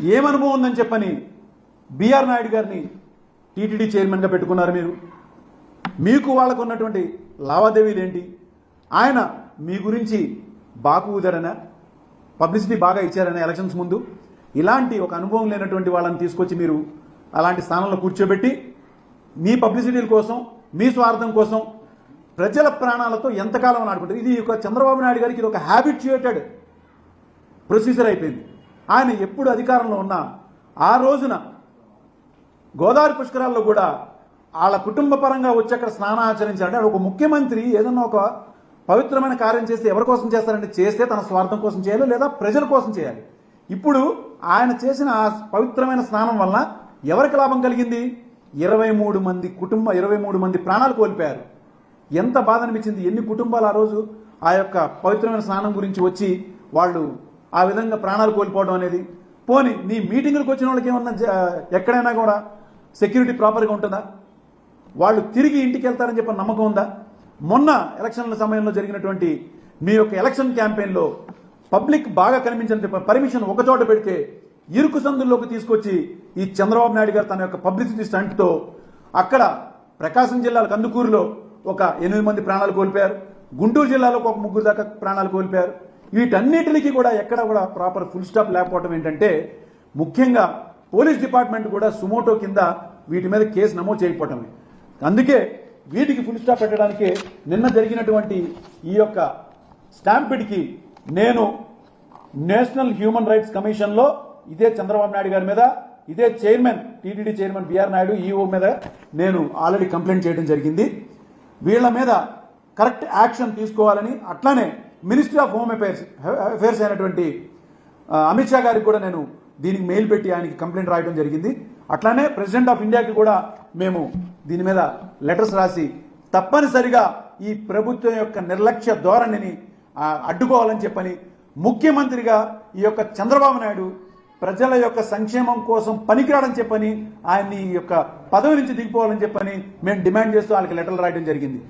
ఏమనుభవం ఉందని చెప్పని బీఆర్ నాయుడు గారిని టీటీడీ చైర్మన్గా పెట్టుకున్నారు మీరు. మీకు వాళ్ళకు ఉన్నటువంటి లావాదేవీలు ఏంటి? ఆయన మీ గురించి బాకు ఊదారనా పబ్లిసిటీ బాగా ఇచ్చారనే ఎలక్షన్స్ ముందు. ఇలాంటి ఒక అనుభవం లేనటువంటి వాళ్ళని తీసుకొచ్చి మీరు అలాంటి స్థానంలో కూర్చోబెట్టి మీ పబ్లిసిటీల కోసం మీ స్వార్థం కోసం ప్రజల ప్రాణాలతో ఎంతకాలం ఆడుకుంటారు? ఇది ఒక చంద్రబాబు నాయుడు గారికి ఇది ఒక హ్యాబిట్యుయేటెడ్ ప్రొసీజర్ అయిపోయింది. ఆయన ఎప్పుడు అధికారంలో ఉన్నా ఆ రోజున గోదావరి పుష్కరాల్లో కూడా వాళ్ళ కుటుంబ పరంగా వచ్చి అక్కడ స్నానం ఆచరించాలంటే ఒక ముఖ్యమంత్రి ఏదన్నా ఒక పవిత్రమైన కార్యం చేస్తే ఎవరి కోసం చేస్తారంటే చేస్తే తన స్వార్థం కోసం చేయాలి లేదా ప్రజల కోసం చేయాలి. ఇప్పుడు ఆయన చేసిన ఆ పవిత్రమైన స్నానం వలన ఎవరికి లాభం కలిగింది? ఇరవై మూడు మంది కుటుంబ ఇరవై మూడు మంది ప్రాణాలు కోల్పోయారు. ఎంత బాధ అనిపించింది? ఎన్ని కుటుంబాలు ఆ రోజు ఆ యొక్క పవిత్రమైన స్నానం గురించి వచ్చి వాళ్ళు ఆ విధంగా ప్రాణాలు కోల్పోవడం అనేది. పోని నీ మీటింగులకు వచ్చిన వాళ్ళకి ఏమన్నా ఎక్కడైనా కూడా సెక్యూరిటీ ప్రాపర్గా ఉంటుందా? వాళ్ళు తిరిగి ఇంటికి వెళ్తారని చెప్పి నమ్మకం ఉందా? మొన్న ఎలక్షన్ల సమయంలో జరిగినటువంటి మీ యొక్క ఎలక్షన్ క్యాంపెయిన్లో పబ్లిక్ బాగా కనిపించని చెప్పి పర్మిషన్ ఒకచోట పెడితే ఇరుకు సందుల్లోకి తీసుకొచ్చి ఈ చంద్రబాబు నాయుడు గారు తన యొక్క పబ్లిసిటీ స్టంట్తో అక్కడ ప్రకాశం జిల్లాల కందుకూరులో ఒక ఎనిమిది మంది ప్రాణాలు కోల్పోయారు. గుంటూరు జిల్లాలో ఒక ముగ్గురు దాకా ప్రాణాలు కోల్పోయారు. వీటన్నిటికీ కూడా ఎక్కడ కూడా ప్రాపర్ ఫుల్ స్టాప్ లేకపోవడం ఏంటంటే ముఖ్యంగా పోలీస్ డిపార్ట్మెంట్ కూడా సుమోటో కింద వీటి మీద కేసు నమోదు చేయకపోవటమే. అందుకే వీటికి ఫుల్ స్టాప్ పెట్టడానికి నిన్న జరిగినటువంటి ఈ యొక్క స్టాంపిడ్కి నేను నేషనల్ హ్యూమన్ రైట్స్ కమిషన్లో ఇదే చంద్రబాబు నాయుడు గారి మీద ఇదే chairman TTD chairman BR Naidu EO మీద నేను ఆల్రెడీ కంప్లైంట్ చేయడం జరిగింది. వీళ్ళ మీద కరెక్ట్ యాక్షన్ తీసుకోవాలని అట్లానే ministry of home affairs affairs అయినటువంటి అమిత్ షా గారికి కూడా నేను దీనికి మెయిల్ పెట్టి ఆయనకి కంప్లైంట్ రాయడం జరిగింది. అట్లానే ప్రెసిడెంట్ ఆఫ్ ఇండియాకి కూడా మేము దీని మీద లెటర్స్ రాసి తప్పనిసరిగా ఈ ప్రభుత్వం యొక్క నిర్లక్ష్య ధోరణిని అడ్డుకోవాలని చెప్పని ముఖ్యమంత్రిగా ఈ యొక్క చంద్రబాబు నాయుడు ప్రజల యొక్క సంక్షేమం కోసం పనికిరాడని చెప్పని ఆయన్ని ఈ యొక్క పదవి నుంచి దిగిపోవాలని చెప్పని మేము డిమాండ్ చేస్తూ వాళ్ళకి లెటర్లు రాయడం జరిగింది.